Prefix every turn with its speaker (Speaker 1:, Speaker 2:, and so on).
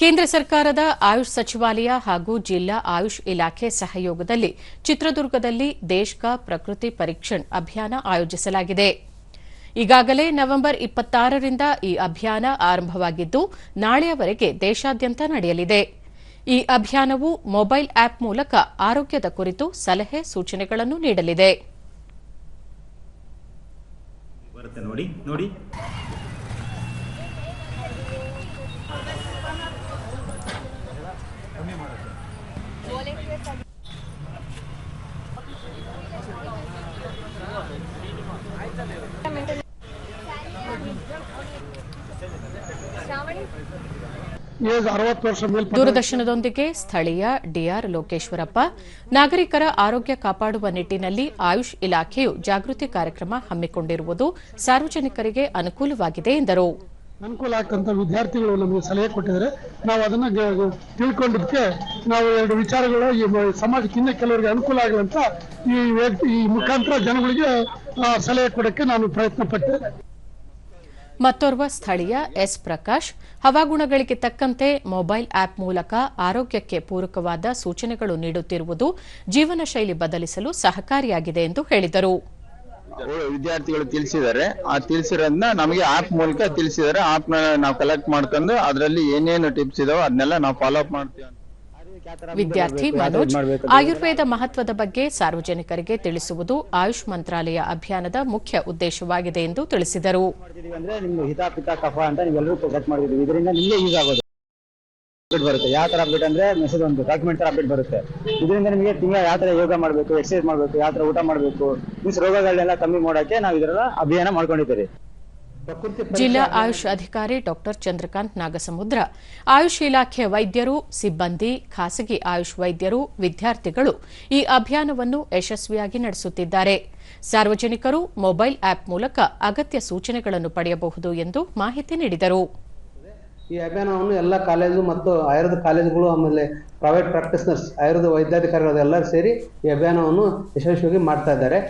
Speaker 1: ಕೇಂದ್ರ ಸರ್ಕಾರದ ಆಯುಷ್ ಸಚಿವಾಲಯ ಹಾಗೂ ಜಿಲ್ಲಾ ಆಯುಷ್ ಇಲಾಖೆ ಸಹಯೋಗದಲ್ಲಿ ಚಿತ್ರದುರ್ಗದಲ್ಲಿ ದೇಶ್ ಕಾ ಪ್ರಕೃತಿ ಪರೀಕ್ಷಣ್ ಅಭಿಯಾನ ಆಯೋಜಿಸಲಾಗಿದೆ. ಈಗಾಗಲೇ ನವೆಂಬರ್ ಇಪ್ಪತ್ತಾರರಿಂದ ಈ ಅಭಿಯಾನ ಆರಂಭವಾಗಿದ್ದು, ನಾಳೆಯವರೆಗೆ ದೇಶಾದ್ಯಂತ ನಡೆಯಲಿದೆ. ಈ ಅಭಿಯಾನವು ಮೊಬೈಲ್ ಆಪ್ ಮೂಲಕ ಆರೋಗ್ಯದ ಕುರಿತು ಸಲಹೆ ಸೂಚನೆಗಳನ್ನು ನೀಡಲಿದೆ. ದೂರದರ್ಶನದೊಂದಿಗೆ ಸ್ಥಳೀಯ ಡಿಆರ್ ಲೋಕೇಶ್ವರಪ್ಪ ನಾಗರಿಕರ ಆರೋಗ್ಯ ಕಾಪಾಡುವ ನಿಟ್ಟಿನಲ್ಲಿ ಆಯುಷ್ ಇಲಾಖೆಯು ಜಾಗೃತಿ ಕಾರ್ಯಕ್ರಮ ಹಮ್ಮಿಕೊಂಡಿರುವುದು ಸಾರ್ವಜನಿಕರಿಗೆ ಅನುಕೂಲವಾಗಿದೆ ಎಂದರು.
Speaker 2: ಅನುಕೂಲ ಆಗ್ತಂತ ವಿದ್ಯಾರ್ಥಿಗಳು ನಮಗೆ ಸಲಹೆ ಕೊಟ್ಟಿದ್ದಾರೆ. ನಾವು ಅದನ್ನ ತಿಳ್ಕೊಂಡಿದ್ದಕ್ಕೆ ನಾವು ಎರಡು ವಿಚಾರಗಳು ಈ ಸಮಾಜಕ್ಕೆ ಇನ್ನೂ ಕೆಲವರಿಗೆ ಅನುಕೂಲ ಆಗಲಂತ ಈ ವ್ಯಕ್ತಿ ಈ ಮುಖಾಂತರ ಜನಗಳಿಗೆ ಸಲಹೆ ಕೊಡಕ್ಕೆ ನಾನು ಪ್ರಯತ್ನ ಪಟ್ಟೆ
Speaker 1: ಮತ್ತೋರ್ವ ಸ್ಥಳೀಯ ಎಸ್ ಪ್ರಕಾಶ್, ಹವಾಗುಣಗಳಿಗೆ ತಕ್ಕಂತೆ ಮೊಬೈಲ್ ಆಪ್ ಮೂಲಕ ಆರೋಗ್ಯಕ್ಕೆ ಪೂರಕವಾದ ಸೂಚನೆಗಳು ನೀಡುತ್ತಿರುವುದು ಜೀವನ ಶೈಲಿ ಬದಲಿಸಲು ಸಹಕಾರಿಯಾಗಿದೆ ಎಂದು ಹೇಳಿದರು.
Speaker 3: ವಿದ್ಯಾರ್ಥಿಗಳು ತಿಳಿಸಿದ್ದಾರೆ. ಆ ತಿಳಿಸಿರೋದನ್ನ ನಮಗೆ ಆಪ್ ಮೂಲಕ ತಿಳಿಸಿದ್ದಾರೆ. ಆಪ್ ನಾವು ಕಲೆಕ್ಟ್ ಮಾಡ್ಕೊಂಡು ಅದರಲ್ಲಿ ಏನೇನು ಟಿಪ್ಸ್ ಇದಾವೋ ಅದನ್ನೆಲ್ಲ ನಾವು ಫಾಲೋ ಅಪ್ ಮಾಡ್ತೀವಿ
Speaker 1: ವಿದ್ಯಾರ್ಥಿ ಮನೋಜ್ ಆಯುರ್ವೇದ ಮಹತ್ವದ ಬಗ್ಗೆ ಸಾರ್ವಜನಿಕರಿಗೆ ತಿಳಿಸುವುದು ಆಯುಷ್ ಮಂತ್ರಾಲಯ ಅಭಿಯಾನದ ಮುಖ್ಯ ಉದ್ದೇಶವಾಗಿದೆ ಎಂದು ತಿಳಿಸಿದರು.
Speaker 4: ಅಪ್ಡೇಟ್ ಬರುತ್ತೆ. ಯಾವ ತರ ಅಪ್ಡೇಟ್ ಅಂದ್ರೆ ಮೆಸೇಜ್ ಒಂದು ಡಾಕ್ಯುಮೆಂಟ್ ತರ ಅಪ್ಡೇಟ್ ಬರುತ್ತೆ. ಇದರಿಂದ ನಿಮಗೆ ತಿಂಗಳ ಯಾವ ತರ ಯೋಗ ಮಾಡಬೇಕು ಎಕ್ಸರ್ಸೈಸ್ ಮಾಡಬೇಕು ಯಾವ ತರ ಊಟ ಮಾಡಬೇಕು ಮೀನ್ಸ್ ರೋಗಗಳನ್ನೆಲ್ಲ ಕಮ್ಮಿ ಮಾಡೋಕೆ ನಾವು ಇದರ ಅಭಿಯಾನ ಮಾಡ್ಕೊಂಡಿದ್ದೀವಿ
Speaker 1: ಜಿಲ್ಲಾ ಆಯುಷ್ ಅಧಿಕಾರಿ ಡಾ ಚಂದ್ರಕಾಂತ್ ನಾಗಸಮುದ್ರ ಆಯುಷ್ ಇಲಾಖೆ ವೈದ್ಯರು ಸಿಬ್ಬಂದಿ ಖಾಸಗಿ ಆಯುಷ್ ವೈದ್ಯರು ವಿದ್ಯಾರ್ಥಿಗಳು ಈ ಅಭಿಯಾನವನ್ನು ಯಶಸ್ವಿಯಾಗಿ ನಡೆಸುತ್ತಿದ್ದಾರೆ. ಸಾರ್ವಜನಿಕರು ಮೊಬೈಲ್ ಆಪ್ ಮೂಲಕ ಅಗತ್ಯ ಸೂಚನೆಗಳನ್ನು ಪಡೆಯಬಹುದು ಎಂದು ಮಾಹಿತಿ ನೀಡಿದರು.
Speaker 5: ಈ ಅಭಿಯಾನವನ್ನು ಎಲ್ಲ ಕಾಲೇಜು ಮತ್ತು ಆಯುರ್ವೇದ ಕಾಲೇಜುಗಳು ಆಮೇಲೆ ಪ್ರೈವೇಟ್ ಪ್ರಾಕ್ಟೀಸ್ನರ್ಸ್ ಆಯುರ್ವೇದ ವೈದ್ಯಾಧಿಕಾರಿಗಳು ಎಲ್ಲರೂ ಸೇರಿ ಈ ಅಭಿಯಾನವನ್ನು ಯಶಸ್ವಿಯಾಗಿ ಮಾಡ್ತಾ ಇದ್ದಾರೆ.